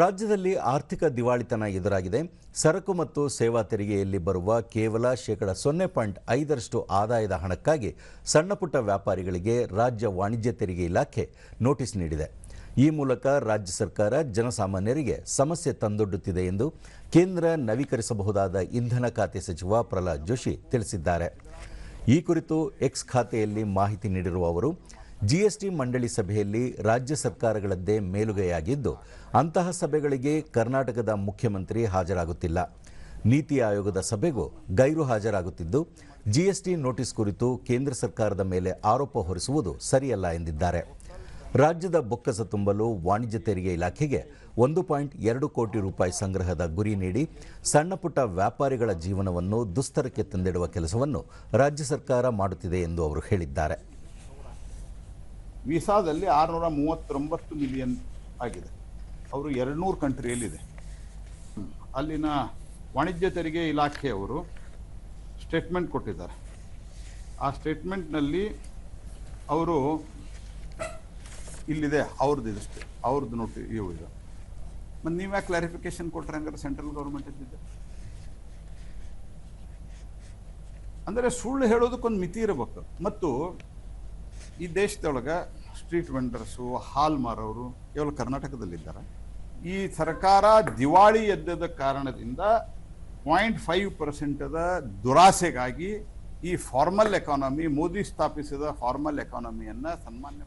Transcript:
ರಾಜ್ಯದಲ್ಲಿ ಆರ್ಥಿಕ ದಿವಾಳಿತನ ಎದುರಾಗಿದೆ. ಸರಕು ಮತ್ತು ಸೇವಾ ತೆರಿಗೆಯಲ್ಲಿ ಬರುವ ಕೇವಲ ಶೇಕಡ ಸೊನ್ನೆ ಪಾಯಿಂಟ್ ಐದರಷ್ಟು ಆದಾಯದ ಹಣಕ್ಕಾಗಿ ಸಣ್ಣಪುಟ್ಟ ವ್ಯಾಪಾರಿಗಳಿಗೆ ರಾಜ್ಯ ವಾಣಿಜ್ಯ ತೆರಿಗೆ ಇಲಾಖೆ ನೋಟಿಸ್ ನೀಡಿದೆ. ಈ ಮೂಲಕ ರಾಜ್ಯ ಸರ್ಕಾರ ಜನಸಾಮಾನ್ಯರಿಗೆ ಸಮಸ್ಯೆ ತಂದೊಡ್ಡುತ್ತಿದೆ ಎಂದು ಕೇಂದ್ರ ನವೀಕರಿಸಬಹುದಾದ ಇಂಧನ ಖಾತೆ ಸಚಿವ ಪ್ರಹ್ಲಾದ್ ಜೋಶಿ ತಿಳಿಸಿದ್ದಾರೆ. ಈ ಕುರಿತು ಎಕ್ಸ್ ಖಾತೆಯಲ್ಲಿ ಮಾಹಿತಿ ನೀಡಿರುವ ಅವರು ಜಿಎಸ್ಟಿ ಮಂಡಳಿ ಸಭೆಯಲ್ಲಿ ರಾಜ್ಯ ಸರ್ಕಾರಗಳದ್ದೇ ಮೇಲುಗೈಯಾಗಿದ್ದು, ಅಂತಹ ಸಭೆಗಳಿಗೆ ಕರ್ನಾಟಕದ ಮುಖ್ಯಮಂತ್ರಿ ಹಾಜರಾಗುತ್ತಿಲ್ಲ. ನೀತಿ ಆಯೋಗದ ಸಭೆಗೂ ಗೈರು ಹಾಜರಾಗುತ್ತಿದ್ದು, ಜಿಎಸ್ಟಿ ನೋಟಿಸ್ ಕುರಿತು ಕೇಂದ್ರ ಸರ್ಕಾರದ ಮೇಲೆ ಆರೋಪ ಹೊರಿಸುವುದು ಸರಿಯಲ್ಲ ಎಂದಿದ್ದಾರೆ. ರಾಜ್ಯದ ಬೊಕ್ಕಸ ತುಂಬಲು ವಾಣಿಜ್ಯ ತೆರಿಗೆ ಇಲಾಖೆಗೆ ಒಂದು ಪಾಯಿಂಟ್ ಎರಡು ಕೋಟಿ ರೂಪಾಯಿ ಸಂಗ್ರಹದ ಗುರಿ ನೀಡಿ ಸಣ್ಣಪುಟ್ಟ ವ್ಯಾಪಾರಿಗಳ ಜೀವನವನ್ನು ದುಸ್ತರಕ್ಕೆ ತಂದಿಡುವ ಕೆಲಸವನ್ನು ರಾಜ್ಯ ಸರ್ಕಾರ ಮಾಡುತ್ತಿದೆ ಎಂದು ಅವರು ಹೇಳಿದ್ದಾರೆ. ವೀಸಾದಲ್ಲಿ ಆರುನೂರ ಮೂವತ್ತೊಂಬತ್ತು ಮಿಲಿಯನ್ ಆಗಿದೆ. ಅವರು ಎರಡುನೂರು ಕಂಟ್ರಿಯಲ್ಲಿದೆ. ಅಲ್ಲಿನ ವಾಣಿಜ್ಯ ತೆರಿಗೆ ಇಲಾಖೆಯವರು ಸ್ಟೇಟ್ಮೆಂಟ್ ಕೊಟ್ಟಿದ್ದಾರೆ. ಆ ಸ್ಟೇಟ್ಮೆಂಟ್ನಲ್ಲಿ ಅವರು ಇಲ್ಲಿದೆ, ಅವ್ರದ್ದು ಇದಷ್ಟೇ ಅವ್ರದ್ದು ನೋಟಿ ಇವು ಇದು. ಮತ್ತು ನೀವ್ಯಾ ಕ್ಲಾರಿಫಿಕೇಶನ್ ಕೊಟ್ಟರೆ ಹಂಗಾರೆ ಸೆಂಟ್ರಲ್ ಗೌರ್ಮೆಂಟ್ ಇದ್ದಿದ್ದೆ ಅಂದರೆ ಸುಳ್ಳು ಹೇಳೋದಕ್ಕೊಂದು ಮಿತಿ ಇರಬೇಕು. ಮತ್ತು ಈ ದೇಶದೊಳಗೆ ಸ್ಟ್ರೀಟ್ ವೆಂಡರ್ಸು ಹಾಲ್ ಮಾರೋರು ಕೇವಲ ಕರ್ನಾಟಕದಲ್ಲಿದ್ದಾರೆ. ಈ ಸರ್ಕಾರ ದಿವಾಳಿ ಎದ್ದದ ಕಾರಣದಿಂದ ಪಾಯಿಂಟ್ ಫೈವ್ ಪರ್ಸೆಂಟದ ದುರಾಸೆಗಾಗಿ ಈ ಫಾರ್ಮಲ್ ಎಕಾನಮಿ ಮೋದಿ ಸ್ಥಾಪಿಸಿದ ಫಾರ್ಮಲ್ ಎಕಾನಮಿಯನ್ನು ಸನ್ಮಾನ್ಯ